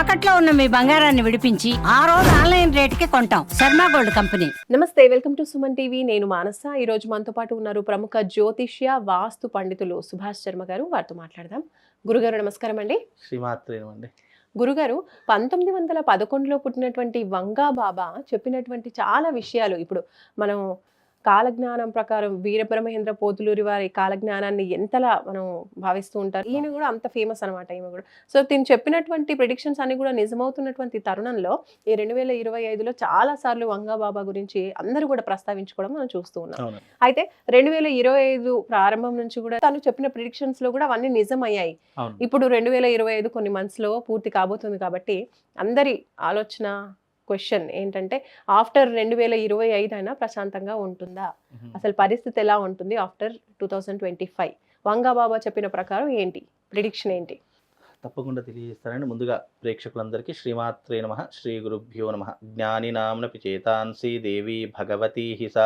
తాకట్లో ఉన్న మీ బంగారాన్ని విడిపించి ఆ రోజు ఆన్లైన్ రేటుకి కొంటాం. Sharma gold company. నమస్తే వెల్కమ్ టు సుమన్ టీవీ. నేను మానస. ఈ రోజు మనతో పాటు ఉన్నారు ప్రముఖ జ్యోతిష్య వాస్తు పండితులు సుభాష్ శర్మ గారు. వారితో మాట్లాడదాం. గురుగారు నమస్కారం అండి. శ్రీమాత్రేనండి గురుగారు పంతొమ్మిది వందల పదకొండులో పుట్టినటువంటి వంగా బాబా చెప్పినటువంటి చాలా విషయాలు. ఇప్పుడు మనం కాలజ్ఞానం ప్రకారం వీరబ్రహ్మేంద్ర పోతులూరి వారి కాలజ్ఞానాన్ని ఎంతలా మనం భావిస్తూ ఉంటారు? ఈయన కూడా అంత ఫేమస్ అనమాట ఈమె కూడా. సో తిను చెప్పినటువంటి ప్రిడిక్షన్స్ అన్ని కూడా నిజమవుతున్నటువంటి తరుణంలో ఈ రెండు వేల ఇరవై ఐదులో చాలా సార్లు వంగా బాబా గురించి అందరూ కూడా ప్రస్తావించుకోవడం మనం చూస్తూ ఉన్నాం. అయితే రెండు వేల ఇరవై ఐదు ప్రారంభం నుంచి కూడా తను చెప్పిన ప్రిడిక్షన్స్లో కూడా అవన్నీ నిజమయ్యాయి. ఇప్పుడు రెండు వేల ఇరవై ఐదు కొన్ని months లో పూర్తి కాబోతుంది కాబట్టి అందరి ఆలోచన క్వశ్చన్ ఏంటంటే ఆఫ్టర్ రెండు వేల ఇరవై ఐదు అయినా ప్రశాంతంగా ఉంటుందా. అసలు పరిస్థితి ఎలా ఉంటుంది after two thousand twenty five? Vanga Baba చెప్పిన ప్రకారం ఏంటి? ప్రిడిక్షన్ ఏంటి? తప్పకుండా తెలియజేస్తానండి. ముందుగా ప్రేక్షకులందరికీ శ్రీమాత్రే నమ శ్రీ గురుభ్యో నమ. జ్ఞాని నామ్నపి చేతాంసి దేవి భగవతి హిస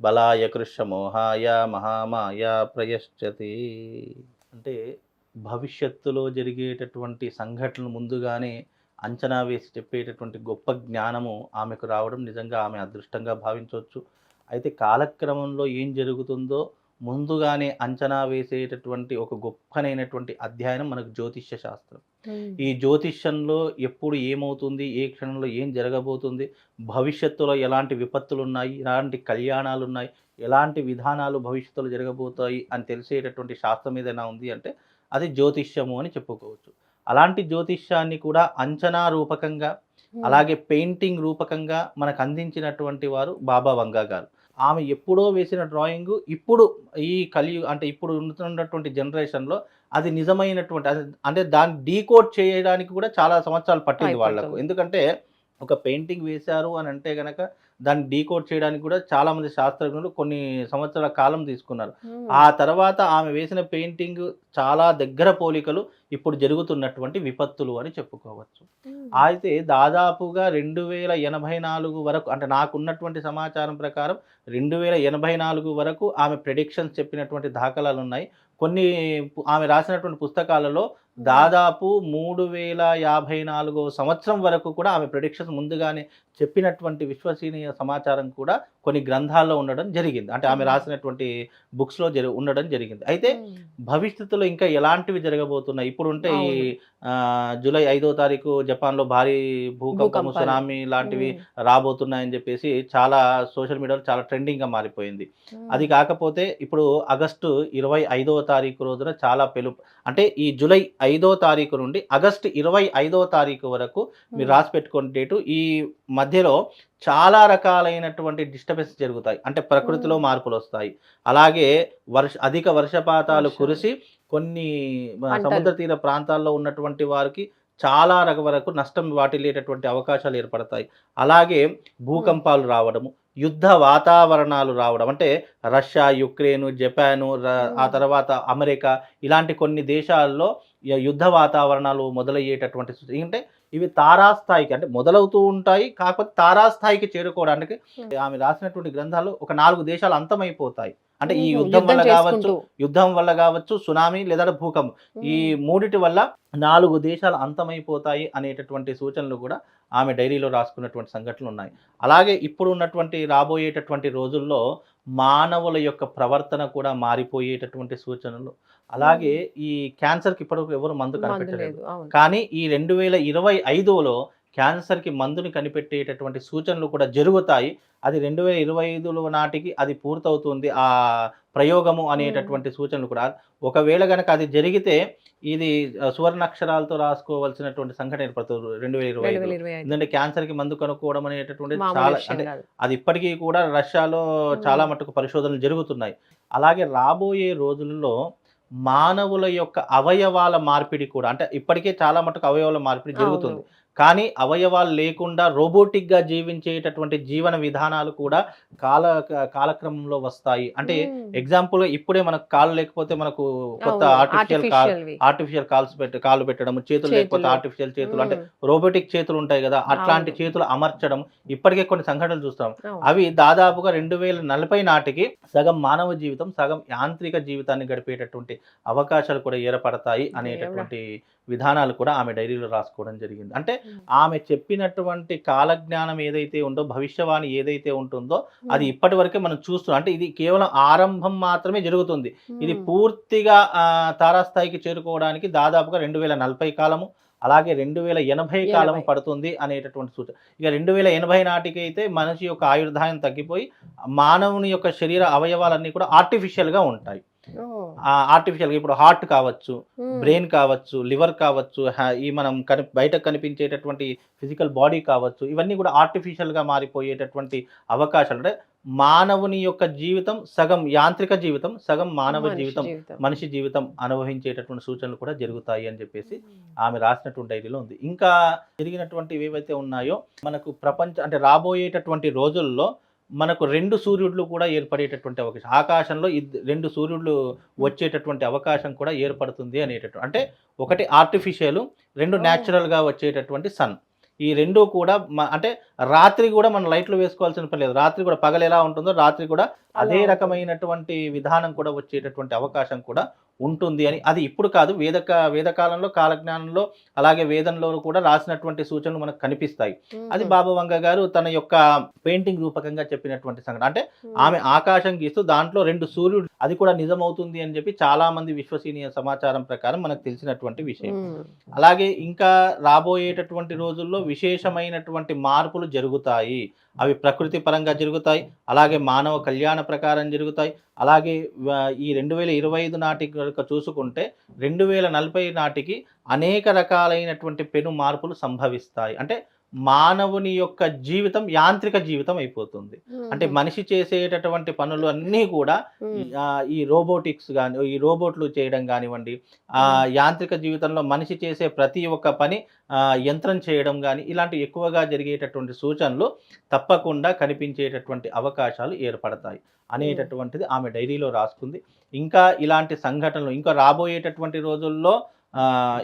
బలాయ కృష్ణమోహాయ మహామాయ ప్రయశ్చతి. అంటే భవిష్యత్తులో జరిగేటటువంటి సంఘటనలు ముందుగానే అంచనా వేసి చెప్పేటటువంటి గొప్ప జ్ఞానము ఆమెకు రావడం నిజంగా ఆమె అదృష్టంగా భావించవచ్చు. అయితే కాలక్రమంలో ఏం జరుగుతుందో ముందుగానే అంచనా వేసేటటువంటి ఒక గొప్పనైనటువంటి అధ్యయనం మనకు జ్యోతిష్య శాస్త్రం. ఈ జ్యోతిష్యంలో ఎప్పుడు ఏమవుతుంది ఏ క్షణంలో ఏం జరగబోతుంది భవిష్యత్తులో ఎలాంటి విపత్తులు ఉన్నాయి ఎలాంటి కళ్యాణాలు ఉన్నాయి ఎలాంటి విధానాలు భవిష్యత్తులో జరగబోతాయి అని తెలిసేటటువంటి శాస్త్రం ఏదైనా ఉంది అంటే అది జ్యోతిష్యము అని చెప్పుకోవచ్చు. అలాంటి జ్యోతిష్యాన్ని కూడా అంచనా రూపకంగా అలాగే పెయింటింగ్ రూపకంగా మనకు అందించినటువంటి వారు బాబా వంగా గారు. ఆమె ఎప్పుడో వేసిన డ్రాయింగ్ ఇప్పుడు ఈ కలియు అంటే ఇప్పుడు ఉంటున్నటువంటి జనరేషన్లో అది నిజమైనటువంటి అది- అంటే దాన్ని డీకోడ్ చేయడానికి కూడా చాలా సంవత్సరాలు పట్టింది వాళ్ళకు. అయిపోతుంది. ఎందుకంటే ఒక పెయింటింగ్ వేశారు అని అంటే గనక దాన్ని డీకోడ్ చేయడానికి కూడా చాలా మంది శాస్త్రజ్ఞులు కొన్ని సంవత్సరాల కాలం తీసుకున్నారు. ఆ తర్వాత ఆమె వేసిన పెయింటింగ్ చాలా దగ్గర పోలికలు ఇప్పుడు జరుగుతున్నటువంటి విపత్తులు అని చెప్పుకోవచ్చు. అయితే దాదాపుగా రెండు వేల ఎనభై నాలుగు వరకు అంటే నాకున్నటువంటి సమాచారం ప్రకారం రెండు వేల ఎనభై నాలుగు వరకు ఆమె ప్రెడిక్షన్స్ చెప్పినటువంటి దాఖలాలు ఉన్నాయి కొన్ని ఆమె రాసినటువంటి పుస్తకాలలో దాదాపు మూడు వేల యాభై నాలుగో సంవత్సరం వరకు కూడా ఆమె ప్రెడిక్షన్స్ ముందుగానే చెప్పినటువంటి విశ్వసనీయ సమాచారం కూడా కొన్ని గ్రంథాల్లో ఉండడం జరిగింది అంటే ఆమె. రాసినటువంటి బుక్స్లో జరి ఉండడం జరిగింది అయితే. భవిష్యత్తులో ఇంకా ఎలాంటివి జరగబోతున్నాయి ఇప్పుడు ఉంటే ఈ జూలై ఐదో తారీఖు జపాన్లో భారీ భూకంపము భూకంపాలు. సునామీ లాంటివి. రాబోతున్నాయని చెప్పేసి చాలా సోషల్ మీడియాలో చాలా ట్రెండింగ్గా మారిపోయింది. అది కాకపోతే ఇప్పుడు ఆగస్టు ఇరవై ఐదవ తారీఖు రోజున చాలా పెలు అంటే ఈ జూలై ఐదో తారీఖు నుండి ఆగస్టు ఇరవై ఐదో తారీఖు వరకు మీరు మ్మ్. రాసి పెట్టుకునే డేటు ఈ మధ్యలో చాలా రకాలైనటువంటి డిస్టర్బెన్స్ జరుగుతాయి అంటే ప్రకృతిలో మ్మ్. మార్పులు వస్తాయి అలాగే వర్ష అధిక వర్షపాతాలు. కురిసి కొన్ని. సముద్ర తీర ప్రాంతాల్లో ఉన్నటువంటి వారికి చాలా రక వరకు నష్టం వాటిల్లేటటువంటి అవకాశాలు ఏర్పడతాయి అలాగే భూకంపాలు రావడము యుద్ధ వాతావరణాలు రావడం అంటే రష్యా యుక్రెయిన్ జపాను ఆ. తర్వాత అమెరికా ఇలాంటి కొన్ని దేశాల్లో యుద్ధ వాతావరణాలు మొదలయ్యేటటువంటి అంటే ఇవి తారాస్థాయికి అంటే మొదలవుతూ ఉంటాయి కాకపోతే తారాస్థాయికి చేరుకోవడానికి. ఆమె రాసినటువంటి గ్రంథాలు ఒక నాలుగు దేశాలు అంతమైపోతాయి అంటే ఈ. యుద్ధం వల్ల కావచ్చు. యుద్ధం వల్ల కావచ్చు సునామీ లేదా భూకంపం ఈ. మూడిటి వల్ల నాలుగు దేశాలు అంతమైపోతాయి అనేటటువంటి సూచనలు కూడా ఆమె డైరీలో రాసుకున్నటువంటి సంఘటనలు ఉన్నాయి అలాగే ఇప్పుడు ఉన్నటువంటి రాబోయేటటువంటి రోజుల్లో మానవుల యొక్క ప్రవర్తన కూడా మారిపోయేటటువంటి సూచనలు. అలాగే ఈ క్యాన్సర్కి ఇప్పటివరకు ఎవరు మందు కనిపెట్టలేదు. కానీ ఈ రెండు వేల ఇరవై ఐదులో క్యాన్సర్కి మందుని కనిపెట్టేటటువంటి సూచనలు కూడా జరుగుతాయి. అది రెండు వేల ఇరవై ఐదులో నాటికి అది పూర్తవుతుంది. ఆ ప్రయోగము అనేటటువంటి సూచనలు కూడా. ఒకవేళ కనుక అది జరిగితే ఇది సువర్ణాక్షరాలతో రాసుకోవాల్సినటువంటి సంఘటన ఏర్పడుతుంది రెండు వేల ఇరవై ఎందుకంటే క్యాన్సర్కి మందు కనుక్కోవడం అనేటటువంటి చాలా అంటే. అది ఇప్పటికీ కూడా రష్యాలో చాలా మటుకు పరిశోధనలు జరుగుతున్నాయి. అలాగే రాబోయే రోజులలో మానవుల యొక్క అవయవాల మార్పిడి కూడా అంటే ఇప్పటికే చాలా మటుకు అవయవాల మార్పిడి జరుగుతుంది. కానీ అవయవాలు లేకుండా రోబోటిక్గా జీవించేటటువంటి జీవన విధానాలు కూడా కాల కాలక్రమంలో వస్తాయి అంటే. ఎగ్జాంపుల్ ఇప్పుడే మనకు కాళ్ళు లేకపోతే మనకు కొత్త. Artificial call. ఆర్టిఫిషియల్ కాల్స్ పెట్టి కాళ్ళు పెట్టడం చేతులు లేకపోతే. ఆర్టిఫిషియల్ చేతులు అంటే. రోబోటిక్ చేతులు ఉంటాయి కదా అట్లాంటి. చేతులు అమర్చడం ఇప్పటికే కొన్ని సంఘటనలు చూస్తాం. అవి దాదాపుగా రెండు వేల నలభై నాటికి సగం మానవ జీవితం సగం యాంత్రిక జీవితాన్ని గడిపేటటువంటి అవకాశాలు కూడా ఏర్పడతాయి అనేటటువంటి విధానాలు కూడా ఆమె డైరీలో రాసుకోవడం జరిగింది. అంటే ఆమె చెప్పినటువంటి కాలజ్ఞానం ఏదైతే ఉందో భవిష్యవాణి ఏదైతే ఉంటుందో అది ఇప్పటి వరకే మనం చూస్తున్నాం. అంటే ఇది కేవలం ఆరంభం మాత్రమే జరుగుతుంది. ఇది పూర్తిగా తారాస్థాయికి చేరుకోవడానికి దాదాపుగా రెండు వేల నలభై కాలము అలాగే రెండు వేల ఎనభై కాలం. పడుతుంది అనేటటువంటి సూచన. ఇక రెండు వేల ఎనభై నాటికి అయితే మనిషి యొక్క ఆయుర్దాయం తగ్గిపోయి మానవుని యొక్క శరీర అవయవాలన్నీ కూడా ఆర్టిఫిషియల్గా ఉంటాయి. ఆర్టిఫిషియల్గా ఇప్పుడు హార్ట్ కావచ్చు బ్రెయిన్ కావచ్చు లివర్ కావచ్చు ఈ మనం కని బయట కనిపించేటటువంటి ఫిజికల్ బాడీ కావచ్చు ఇవన్నీ కూడా ఆర్టిఫిషియల్గా మారిపోయేటటువంటి అవకాశాలు. అంటే మానవుని యొక్క జీవితం సగం యాంత్రిక జీవితం సగం మానవ జీవితం మనిషి జీవితం అనుభవించేటటువంటి సూచనలు కూడా జరుగుతాయి అని చెప్పేసి ఆమె రాసినటువంటి డైరీలో ఉంది. ఇంకా జరిగినటువంటి ఏవైతే ఉన్నాయో మనకు ప్రపంచ అంటే రాబోయేటటువంటి రోజుల్లో మనకు రెండు సూర్యుడులు కూడా ఏర్పడేటటువంటి అవకాశం ఆకాశంలో రెండు సూర్యుడులు వచ్చేటటువంటి అవకాశం కూడా ఏర్పడుతుంది అనేటటువంటి అంటే ఒకటి ఆర్టిఫిషియల్ రెండు Oh. natural గా వచ్చేటటువంటి సన్ ఈ రెండు కూడా అంటే రాత్రి కూడా మనం లైట్లు వేసుకోవాల్సిన పని లేదు రాత్రి కూడా పగలు ఎలా ఉంటుందో రాత్రి కూడా అదే. రకమైనటువంటి విధానం కూడా వచ్చేటటువంటి అవకాశం కూడా ఉంటుంది అని. అది ఇప్పుడు కాదు వేదక వేదకాలంలో కాలజ్ఞానంలో అలాగే వేదంలో కూడా రాసినటువంటి సూచనలు మనకు కనిపిస్తాయి. అది బాబా వంగ గారు తన యొక్క పెయింటింగ్ రూపకంగా చెప్పినటువంటి సంఘటన. అంటే ఆమె ఆకాశం గీస్తూ దాంట్లో రెండు సూర్యుడు అది కూడా నిజమవుతుంది అని చెప్పి చాలా మంది విశ్వసనీయ సమాచారం ప్రకారం మనకు తెలిసినటువంటి విషయం. అలాగే ఇంకా రాబోయేటటువంటి రోజుల్లో విశేషమైనటువంటి మార్పులు జరుగుతాయి. అవి ప్రకృతి పరంగా జరుగుతాయి అలాగే మానవ కళ్యాణ ప్రకారం జరుగుతాయి. అలాగే ఈ రెండు వేల ఇరవై ఐదు నాటికి కనుక చూసుకుంటే రెండు వేల నలభై నాటికి అనేక రకాలైనటువంటి పెను మార్పులు సంభవిస్తాయి. అంటే మానవుని యొక్క జీవితం యాంత్రిక జీవితం అయిపోతుంది. అంటే మనిషి చేసేటటువంటి పనులు అన్నీ కూడా ఈ రోబోటిక్స్ కానీ ఈ రోబోట్లు చేయడం కానివ్వండి ఆ యాంత్రిక జీవితంలో మనిషి చేసే ప్రతి ఒక్క పని యంత్రం చేయడం కానీ ఇలాంటి ఎక్కువగా జరిగేటటువంటి సూచనలు తప్పకుండా కనిపించేటటువంటి అవకాశాలు ఏర్పడతాయి. అనేటటువంటిది ఆమె డైరీలో రాసుకుంది. ఇంకా ఇలాంటి సంఘటనలు ఇంకా రాబోయేటటువంటి రోజుల్లో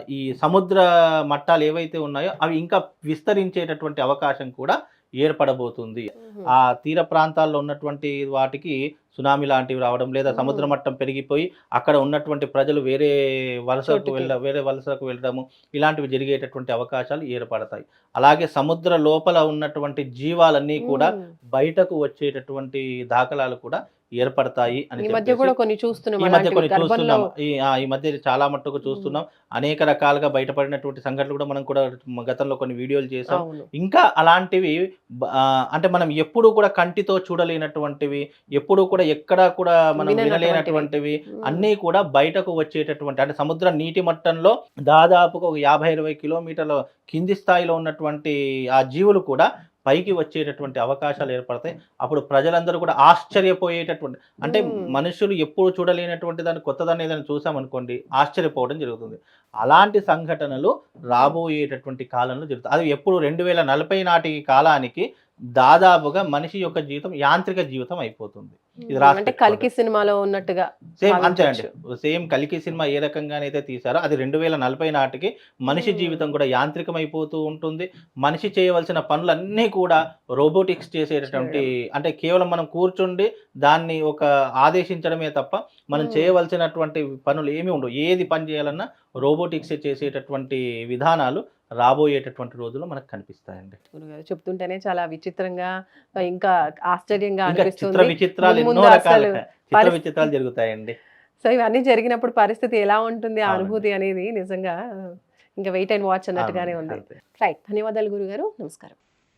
ఈ సముద్ర మట్టాలు ఏవైతే ఉన్నాయో అవి ఇంకా విస్తరించేటటువంటి అవకాశం కూడా ఏర్పడబోతుంది ఆ తీర ప్రాంతాల్లో ఉన్నటువంటి వాటికి సునామీ లాంటివి రావడం లేదా. సముద్ర మట్టం పెరిగిపోయి అక్కడ ఉన్నటువంటి ప్రజలు వేరే వలసకు. వెళ్ళ వేరే వలసకు వెళ్ళడము ఇలాంటివి జరిగేటటువంటి అవకాశాలు ఏర్పడతాయి అలాగే సముద్ర లోపల ఉన్నటువంటి జీవాలన్నీ కూడా బయటకు వచ్చేటటువంటి దాఖలాలు కూడా ఏర్పడతాయి అని ఈ మధ్య కూడా కొన్ని చూస్తున్నాం ఈ మధ్య. కొన్ని చూస్తున్నాం. ఈ మధ్య చాలా మట్టుకు చూస్తున్నాం. అనేక రకాలుగా బయటపడినటువంటి సంఘటనలు కూడా మనం కూడా గతంలో కొన్ని వీడియోలు చేసాం ఇంకా అలాంటివి అంటే మనం ఎప్పుడు కూడా కంటితో చూడలేనటువంటివి ఎప్పుడు కూడా ఎక్కడా కూడా మనం. వినలేనటువంటివి అన్నీ కూడా బయటకు వచ్చేటటువంటి అంటే సముద్ర నీటి మట్టంలో దాదాపుగా ఒక యాభై ఇరవై కిలోమీటర్ల కింది స్థాయిలో ఉన్నటువంటి ఆ జీవులు కూడా పైకి వచ్చేటటువంటి అవకాశాలు ఏర్పడతాయి. అప్పుడు ప్రజలందరూ కూడా ఆశ్చర్యపోయేటటువంటి అంటే. మనుషులు ఎప్పుడు చూడలేనటువంటి దాన్ని కొత్తదాన్ని ఏదైనా చూసామనుకోండి ఆశ్చర్యపోవడం జరుగుతుంది. అలాంటి సంఘటనలు రాబోయేటటువంటి కాలంలో జరుగుతాయి. అది ఎప్పుడు రెండు వేల నలభై నాటి కాలానికి దాదాపుగా మనిషి యొక్క జీవితం యాంత్రిక జీవితం అయిపోతుంది. ఇది రాసి అంటే. కలికి సినిమాలో ఉన్నట్టుగా సేమ్ అంతే అండి. సేమ్ కలికి సినిమా ఏ రకంగానైతే తీసారో అది రెండు వేల నలభై నాటికి మనిషి Hmm. జీవితం కూడా యాంత్రికం అయిపోతూ ఉంటుంది మనిషి చేయవలసిన పనులన్నీ కూడా రోబోటిక్స్ చేసేటటువంటి అంటే కేవలం మనం కూర్చుండి దాన్ని ఒక ఆదేశించడమే తప్ప మనం Hmm. చేయవలసినటువంటి పనులు ఏమీ ఉండవు ఏది పని చేయాలన్నా రోబోటిక్స్ చేసేటటువంటి విధానాలు రాబోయేటటువంటి రోజుల్లో మనకు కనిపిస్తాయండి. గురుగారు చెప్తుంటేనే చాలా విచిత్రంగా ఇంకా ఆశ్చర్యంగా చిత్ర విచిత్రాలు ఎన్నో రకాల చిత్ర విచిత్రాలు జరుగుతాయండి. సో ఇవన్నీ జరిగినప్పుడు పరిస్థితి ఎలా ఉంటుంది ఆ. అనుభూతి అనేది నిజంగా ఇంకా వెయిట్ అండ్ వాచ్ అన్నట్టుగానే ఉంది. రైట్. ధన్యవాదాలు గురుగారు. నమస్కారం.